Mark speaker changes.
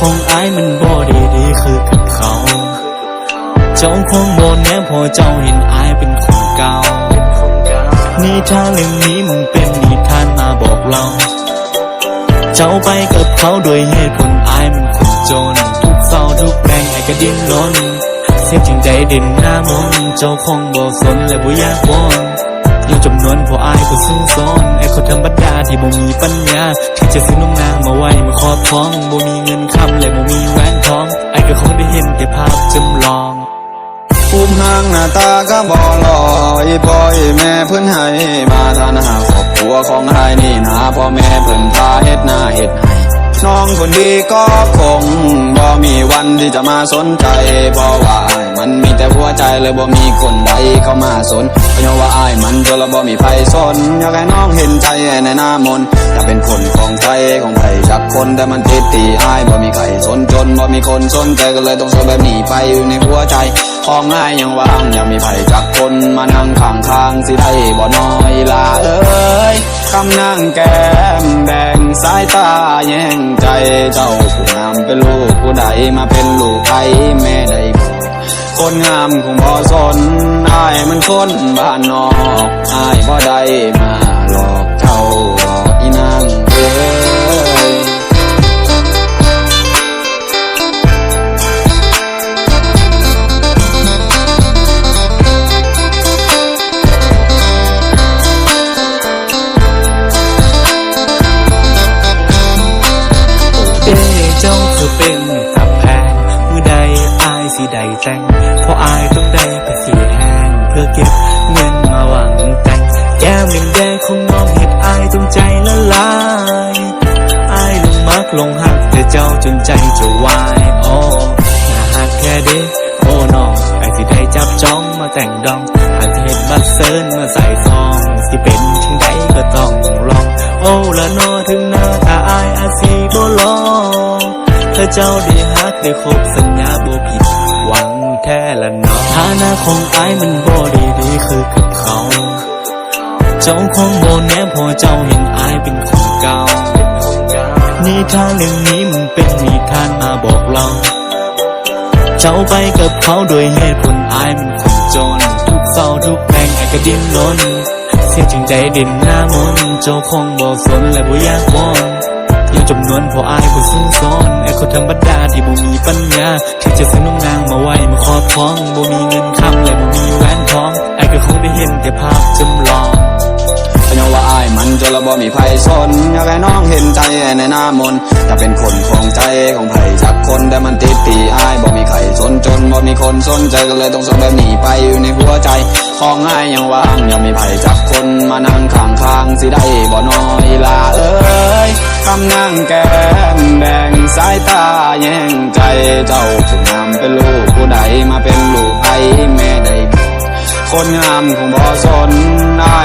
Speaker 1: ของอายมันบ่ดีดีคือกับเขา เจ้าคงโดนแน่พอเจ้าเห็นอายเป็นคนเก่านิทานเรื่องนี้มึงเป็นนิทานมาบอกเรา เจ้าไปกับเขาโดยเหตุผลอายมันคนจน ทุกเศร้าทุกแรงไอ้ก็ดิ้นรนเสียจริงใจเด่นหน้ามนต์เจ้าคงบ่สนและบ่อยากวอนยังจำนวนพออายก็ซึ้งซ้อนไอ้คนธรรมดาที่บ่มีปัญญา จะซื้อนมนางมาไว้มาครอบครองบ่มีเงินคำและบ่มีแหวนทองไอ้ก็คงได้เห็นแต่ภาพจำลอง
Speaker 2: ภูมิห่างหน้าตาก็บ่หล่ออีพ่ออีแม่เพิ่นให้มาทานหาครอบครัวของไอ้นี่นาพ่อแม่เพิ่นพาเฮ็ดหน้าเฮ็ดให้น้องคนดีก็คงบ่มีวันที่จะมาสนใจเพราะว่า มันมีแต่หัวใจเลยบ่มีคนใดเข้ามาสนเพราะว่าอ้ายมันจนแล้วบ่มีไผสนอยากให้น้องเห็นใจในหน้ามนต์อยากเป็นคนของใจของไผจักคนแต่มันติดตีอ้ายบ่มีใครสนจนบ่มีคนสนใจก็เลยต้องโซแบบนี้ไปอยู่ในหัวใจของง่ายยังว่างยังมีไผจักคนมานั่งข้างข้างๆสิได้บ่น้อยลาเอ้ยคำนั่งแก้มแดงสายตาแย่งใจเจ้าผู้งามเป็นลูกผู้ใดมาเป็นลูกใครแม่ใด คนงามคงบ่สนอายมันคนบ้านนอกอายบ่ได้มาหล
Speaker 1: แต่งเพราะอายต้องได้ไปสีแห้งเพื่อเก็บเงินมาหวังแต่งแก้มแดงแดงของน้องเห็ดอายจนใจละลายอายลงมักลงหักแต่เจ้าจนใจจะวายโอ้น่าหักแค่เด้โอ้น้องไอ้ที่ได้จับจ้องมาแต่งดองอาจจะเห็นบัตรเซิร์นมาใส่ซองสิเป็นถึงใดก็ต้องลอง โอ้ละนอถึงน้า ของอายมันบ่ดีดีคือกับเขา เจ้าคงบ่แน่พอเจ้าเห็นอายเป็นคนเก่านิทานเรื่องนี้มึงเป็นนิทานมาบอกเรา เจ้าไปกับเขาโดยเหตุผลอายมันคนจน ทุกเศร้าทุกแรงไอ้ก็ดิ้นรนเสียจริงใจเด่นหน้ามนเจ้าคงบ่สนและบ่อยากวอน ยังจำนวนพออายผู้ซึ้งซ้อนไอ้คนธรรมดาที่บ่มีปัญญาที่จะซื้อนมนางมาไว้มาครอบครองบ่มีเงินคำและบ่มีแหวนทองไอ้ก็คงได้เห็นแต่ภาพ จ
Speaker 2: นแล้วบ่มีไผสนอยากให้น้องเห็นใจในหน้ามนจะเป็นคนของใจของไผจักคนแต่มันติดตีอายบ่มีใครสนจนบ่มีคนสนใจก็เลยต้องส่งแบบนี้ไปอยู่ในหัวใจของอายยังว่างยังมีไผจักคนมานั่งข้างข้างๆสิได้บ่น้อยลาเอ้ยคำนั่งแก้มแดงสายตาแย่งใจเจ้าผู้งามเป็นลูกผู้ใดมาเป็นลูกไอ้แม่ใดบอกคนงามคงบ่สนอมันได้